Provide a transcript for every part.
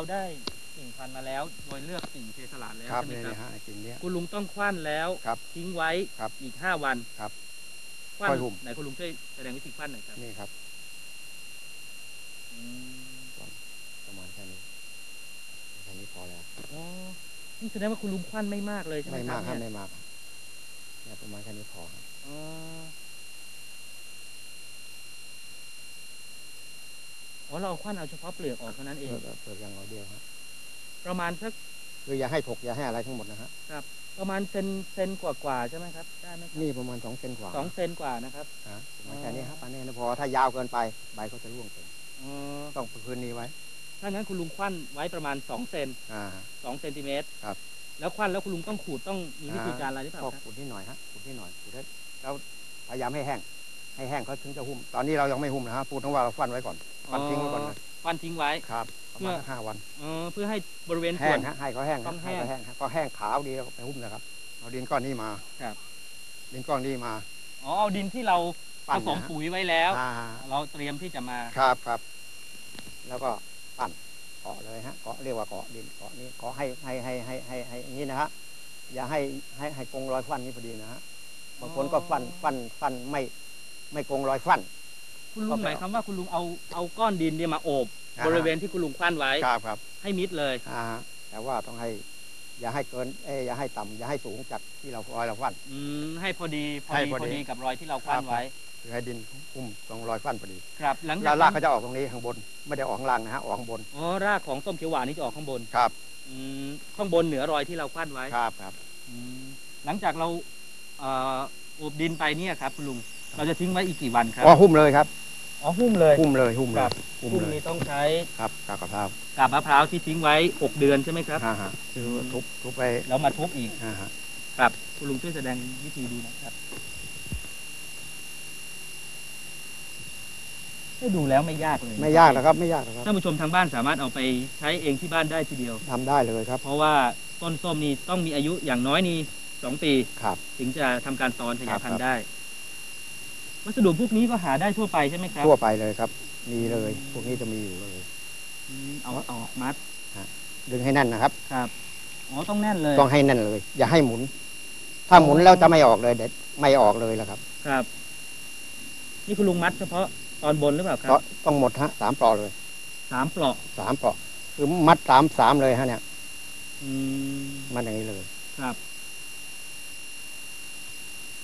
เราได้กิ่งพันธุ์มาแล้ว โดยเลือกกิ่งเทสลาดแล้วครับใช่ไหมเนี่ยครับ นะฮะกิ่งเนี้ย คุณลุงต้องคว้านแล้วครับทิ้งไว้ครับอีกห้าวันครับคว้านค่อยหุ้ม ไหนคุณลุงช่วยแสดงวิธีคว้านหน่อยครับนี่ครับ อืมประมาณแค่นี้แค่นี้พอแล้ว อ๋อนี่แสดงว่าคุณลุงคว้านไม่มากเลยใช่ไหมไม่ครัมาบกครับเนี่ยไม่มากครับเนี่ยประมาณแค่นี้พอครับอ๋อ อ๋อเราเอาคว้านเอาเฉพาะเปลือกออกเท่านั้นเองเปิดเปิดอย่างเอาเดียวครับประมาณสักคืออย่าให้ถกอย่าให้อะไรทั้งหมดนะฮะประมาณเซนเซนกว่าๆใช่ไหมครับได้ไหมครับนี่ประมาณสองเซนกว่าสองเซนกว่านะครับฮะประมาณแค่นี้ครับอันนี้นะพอถ้ายาวเกินไปใบก็จะร่วงเต็มอ๋อต้องพื้นนี้ไว้ถ้างั้นคุณลุงคว้านไว้ประมาณสองเซนอ่าสองเซนติเมตรครับ แล้วคว้านแล้วคุณลุงต้องขูดต้องมีวิธีการอะไรหรือเปล่าก็ครับขูดนิดหน่อยฮะขูดนิดหน่อยขูดได้แล้วพยายามให้แห้ง ให้แห้งเขาถึงจะหุ้ม ตอนนี้เรายังไม่หุ้มนะฮะพูดถึงว่าเราฟันไว้ก่อน ฟันทิ้งไว้ก่อนเลยคว้านทิ้งไว้ครับประมาณเพื่อสักห้าวันเออเพื่อให้บริเวณแห้ส่วงนฮะให้เขาแห้งต้องแห้งให้เขาแห้งฮะก็แห้งขาวดีแล้วก็ไปหุ้มนะครับเอาดินก้อนนี้มาครับ ดินก้อนนี้มาอ๋อเอาดินที่เราผปั้นสมนะฮะปุ๋ยไว้แล้วอ่าเราเตรียมที่จะมาครับครับ แล้วก็ปั้นเกาะเลยฮะเกาะเรียกว่าเกาะดินเกาะนี้เกาะให้ให้ให้ให้ให้ให้อย่างนี้นะฮะอย่าให้ให้ให้กงรอยฟันนี้พอดีนะฮะบางคนก็ฟันฟันฟันไม่ไม่กงรอยฟัน คุณลุงก็ไปหมายความว่าคุณลุงเอาเอาก้อนดินเนี่ยมาโอบอ่าบริเวณที่คุณลุงคว้านไว้ ครับครับให้มิดเลยอ่าฮะแต่ว่าต้องให้ อย่าให้เกินเอยอย่าให้ต่ำอย่าให้สูงจากที่เรารอยเราฟัน อืมให้พอดีพอให้ดีพอพอดีดีกับรอยที่เราคว้านไว้ คือให้ดินอุ้มตรงรอยฟันพอดีครับ หลังจาแล้กวรากนั้นเขาจะออกตรงนี้ข้างบนไม่ได้ออกข้างล่างนะฮะออกข้างบนอ๋อรากของส้มเขียวหวานนี่จะออกข้างบนครับอืมข้างบนเหนือรอยที่เราคว้านไว้ครับครับ อืมหลังจากเราเอ่อโอบดินไปเนี่ยครับคุณลุง เราจะทิ้งไว้อีกกี่วันครับ อ๋อหุ้มเลยครับ อ๋อหุ้มเลย หุ้มเลยหุ้มเลครัยบ หุ้มหุ้มเลยนี้ต้องใช้ครับกากระเพรากาบมะพร้าวที่ทิ้งไว้ 6 เดือนใช่ไหมครับ อ่าฮะคือทุบทุบไปแล้วมาทุบอีกอ่าฮะครับคุณลุงช่วยแสดงวิธีดูหนะครับได้ดูแล้วไม่ยากเลยไม่ยากนะครับ ไม่ยากนะครับท่านผู้ชมทางบ้านสามารถเอาไปใช้เองที่บ้านได้ทีเดียว ทำได้เลยครับ เพราะว่าต้นส้มนี่ต้องมีอายุอย่างน้อยนี่สองปี ครับ ถึงจะทำการตอนขยายพันครัธุ์บได้ วัสดุพวกนี้ก็หาได้ทั่วไปใช่ไหมครับทั่วไปเลยครับ มีเลย พวกนี้จะมีอยู่เลยอืมเอาเอาออกมัดดึงให้แน่นนะครับ ครับอ๋อต้องแน่นเลยต้องให้แน่นเลย อย่าให้หมุน ถ้าหมุนแล้วจะไม่ออกเลยเด็ดไม่ออกเลยแล้วครับ ครับ นี่คุณลุงมัดเฉพาะตอนบนหรือเปล่าคก็รับต้องหมดฮะสามปลอกเลยสามปลอกสามปลอกคือมัดสามสามเลยฮะเนี่ย อืมมันอย่างนี้เลย ครับ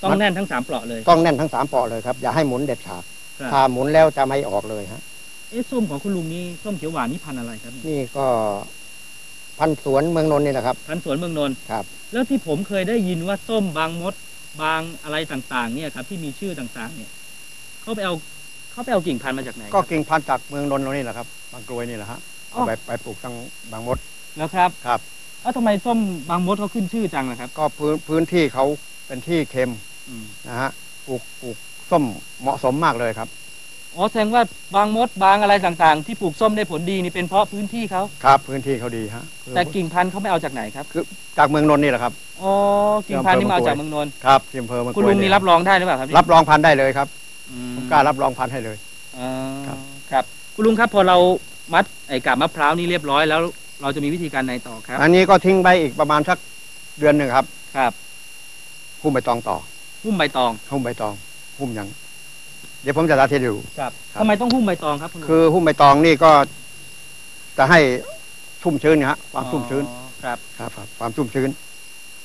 ต้องมัดแน่นทั้งสามปลอกเลยต้องแน่นทั้งสามปลอกเลยครับอย่าให้หมุนเด็ดขาดครับถ้าหมุนแล้วจะไม่ออกเลยฮะเอ๊ะส้มของคุณลุงนี่ส้มเขียวหวานนี่พันธุ์อะไรครับ นี่ก็พันธุ์สวนเมืองนนท์นี่แหละครับพันธุ์สวนเมืองนนท์ครับ แล้วที่ผมเคยได้ยินว่าส้มบางมดบางอะไรต่างๆ เนี่ยครับ ที่มีชื่อต่างๆ เนี่ยเขาไปเอาเขาไปเอากิ่งพันธุ์มาจากไหนคก็รับกิ่งพันธุ์จากเมืองนนท์เรานี่แหละครับบางกรวยนี่แหละฮะอ๋เอาอไปไปปลูกทางบางมดแล้วครับครับแล้วทำไมส้มบางมดเขาขึ้นชื่อจังล่ะครับ ก็พื้นพื้นที่เขา เป็นที่เค็มอืมนะฮะปลูกปลูกส้มเหมาะสมมากเลยครับอ๋อแสดงว่าบางมดบางอะไรต่างๆ ที่ปลูกส้มได้ผลดีนี่เป็นเพราะพื้นที่เขาครับพื้นที่เขาดีฮะคือแต่กิ่งพันธุ์เขาไม่เอาจากไหนครับจากเมืองนนท์นี่แหละครับอ๋อกิ่งพันธุ์นี่มาเอาจากเมืองนนท์ครับที่อำเภอเมืองคุณกวลุยงนี่เยรับรองได้หรือเปล่าครับรับรองพันธุ์ได้เลยครับอืมผมกล้ารับรองพันธุ์ให้เลยอ๋อครับครับ คุณลุงครับพอเรามัดไอ้กาบมะพร้าวนี่เรียบร้อยแล้ว เราจะมีวิธีการไหนต่อครับ อันนี้ก็ทิ้งไปอีกประมาณสักเดือนหนึ่งครับครับ หุ้มใบตองต่อหุ้มใบตองหุ้มใบตองหุ้มอย่างเดี๋ยวผมจะสาธิตให้ดูครับครับทำไมต้องหุ้มใบตองครับคุณลุงคือหุ้มใบตองนี่ก็จะให้ชุ่มชื้นนะฮะความชุ่มชื้นอ๋อครับครับครับ ความชุ่มชื้น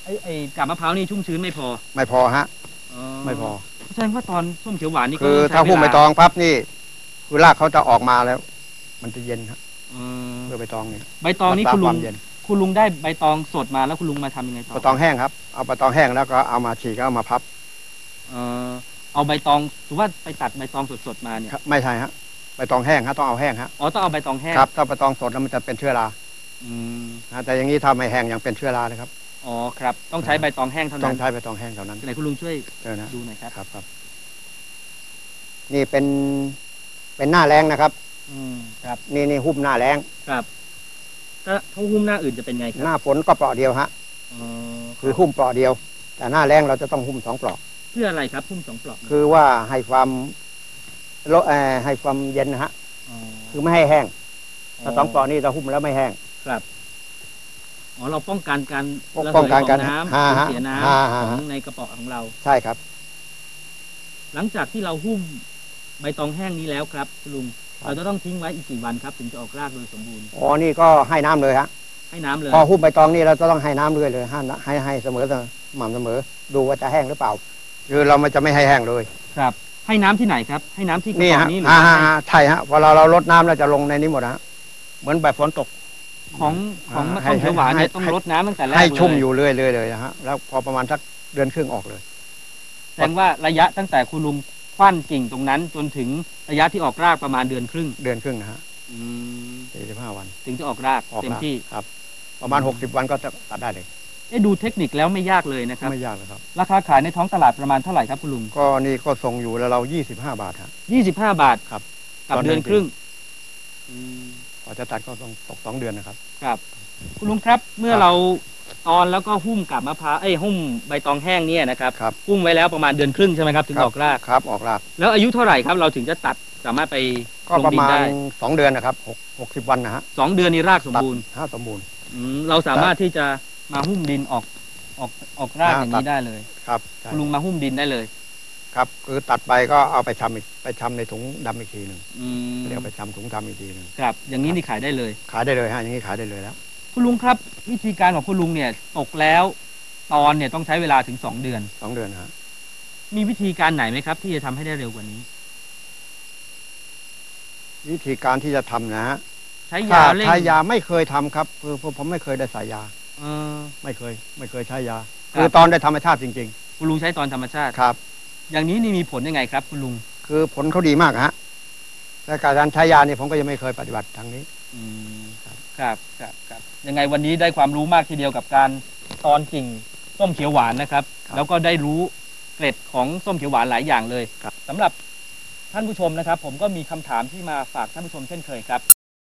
ไอ้ไอ้กาบมะพร้าวนี่ชุ่มชื้นไม่พอไม่พอฮะอ๋อไม่พอ แสดงว่าตอนส้มเขียวหวานนี่ก็คือต้งใช้ถ้าหุ้มใบเวลตองปั๊บนี่คือรากเขาจะออกมาแล้ว มันจะเย็นครับอืมเพื่อใบตองนี่ใบตองนี่รักษาคุณคลุวางมเย็น คุณลุงได้ใบตองสดมาแล้วคุณลุงมาทำยังไงต่อใบตองแห้งครับ เอาใบตองแห้งแล้วก็เอามาฉีกแล้วเอามาพับเออเอาใบตองถือว่าไปตัดใบตองสดๆมาเนี่ยครับไม่ใช่ฮะใบตองแห้งฮะต้องเอาแห้งฮะอ๋อต้องเอาใบตองแห้งครับถ้าใบตองสดแล้วมันจะเป็นเชื้อราอืมนะแต่อย่างนี้ถ้าไม่แห้งยังเป็นเชื้อราเลยครับอ๋อครับต้องใช้ใบตองแห้งเท่าต้อนั้งนใช้ใบตองแห้งเท่านั้นไหนคุณลุงช่วยเออนะ ดูหน่อยครับครับครับ นี่เป็นเป็นหน้าแรงนะครับ อืมครับ นี่นี่หุ้มหน้าแรงครับ ถ้าถ้าหุ้มหน้าอื่นจะเป็นไงคหรับน้าฝนก็เปลาะเดียวฮะ อ๋อคือหุ้มเปลาะเดียว แต่หน้าแรงเราจะต้องหุ้มสองเปลาะเพื่ออะไรครับหุ้มสองปลอกคือว่าให้ความโลเอ่อให้ความเย็นนะฮะอ๋อคือไม่ให้แห้งอถ้าสองปลอกนี่เราหุ้มแล้วไม่แห้งครับอ๋อเราป้องกันการป้องระเหป้องยกันขกาอรงน้ำฮะสูญฮะเสียน้ฮะฮะำของในกระป๋องของเรา ใช่ครับ หลังจากที่เราหุ้มใบตองแห้งนี้แล้วครับคุณลุงครับ เราจะต้องทิ้งไว้อีกกี่วันครับ ถึงจะออกรากโดยสมบูรณ์อ๋อนี่ก็ให้น้ำเลยฮะให้น้ำเลย พอหุ้มใบตองนี่เราจะต้องให้น้ำเลยเลยให้ให้ให้เสมอสม่ำเสมอ ดูว่าจะแห้งหรือเปล่า คือเรามันจะไม่ให้แห้งเลยครับ ให้น้ำที่ไหนครับ ให้น้ำที่กระนี่ป๋องฮะนี้หรืออ่าว่าฮะให้ฮะใช่ฮะพอเราเราลดน้ำเราจะลงในนี้หมดฮะเหมือนแบบฝนตกของของมะให้ต้นเขียวหวานเนี่ยให้ต้องให้รดน้ำตั้งแต่แรกให้เลยชุ่มอยู่เรื่อยๆเลยนะฮะแล้วพอประมาณสักเดือนครึ่งออกเลยแสดงว่าระยะตั้งแต่คุณลุง คว้านกิ่งตรงนั้น จนถึงระยะที่ออกรากประมาณเดือนครึ่งเดือนครึ่งนะฮะอืมสี่สิบห้าวัน ถึงจะออกรากออกเต็มรากที่ ครับ ประมาณหกสิบวันก็จะตัดได้เลยได้ดูเทคนิคแล้วไม่ยากเลยนะครับ ไม่ยากเลยครับ ราคาขายในท้องตลาดประมาณเท่าไหร่ครับคุณลุงก็นี่ก็ส่งอยู่แล้วเรายี่สิบห้าบาทฮะยี่สิบห้าบาทครับกับตอนนั้นเดือนครึ่งอืม กว่าจะตัดก็ต้องตกสองเดือนนะครับ ครับ คุณลุงครับเมื่อครับ เรา ตอนแล้วก็หุ้มกับมะพร้าวเอ้ยหุ้มใบตองแห้งเนี่ยนะครับครับ หุ้มไว้แล้วประมาณเดือนครึ่งใช่ไหมครับถึงครับออกราก ครับออกรากแล้วอายุเท่าไหร่ครับเราถึงจะตัดสามารถไปก็ลงประดินมาณได้สองเดือนนะครับหกหกสิบวันนะฮะสองเดือนนี้รากสมตัดบูรณ์ห้าสมบูรณ์ อืมเราสามารถที่จะมาหุ้มดินออกออกออกรากอ่าอย่างตันี้ดได้เลยครับใช่คุณลุงมาหุ้มดินได้เลย ครับ คือตัดไปก็เอาไปทำอีกไปทำในถุงดำอีกทีหนึ่งอืมเดี๋ยวไปทำถุงทำอีกทีหนึ่งครับ อย่างนี้นี่ขายได้เลย ขายได้เลยฮะอย่างนี้ขายได้เลยแล้ว คุณลุงครับ วิธีการของคุณลุงเนี่ยตกแล้ว ตอนเนี่ยต้องใช้เวลาถึงสองเดือน สองเดือนนะฮะมีวิธีการไหนไหมครับ ที่จะทำให้ได้เร็วกว่านี้ วิธีการที่จะทำนะฮะใช้ถ้ายาเร่งใช้ยาไม่เคยทำครับคือคือผมไม่เคยได้ใส่ยา เออ ไม่เคย ไม่เคยใช้ยา ครับ คือตอนได้ธรรมชาติจริง คุณลุงใช้ตอนธรรมชาติ ๆ ครับ อย่างนี้นี่มีผลยังไงครับ คุณลุงคือผลเขาดีมากฮะแต่การใช้ยานี่ผมก็ยังไม่เคยปฏิบัติทางนี้ อืมครับครับครับครับ ยังไงวันนี้ได้ความรู้มากทีเดียวกับการตอนกิ่งส้มเขียวหวานนะครับแล้วก็ได้รู้เกร็ดของส้มเขียวหวานหลายอย่างเลยครับ สำหรับท่านผู้ชมนะครับ ผมก็มีคำถามที่มาฝากท่านผู้ชมเช่นเคยครับ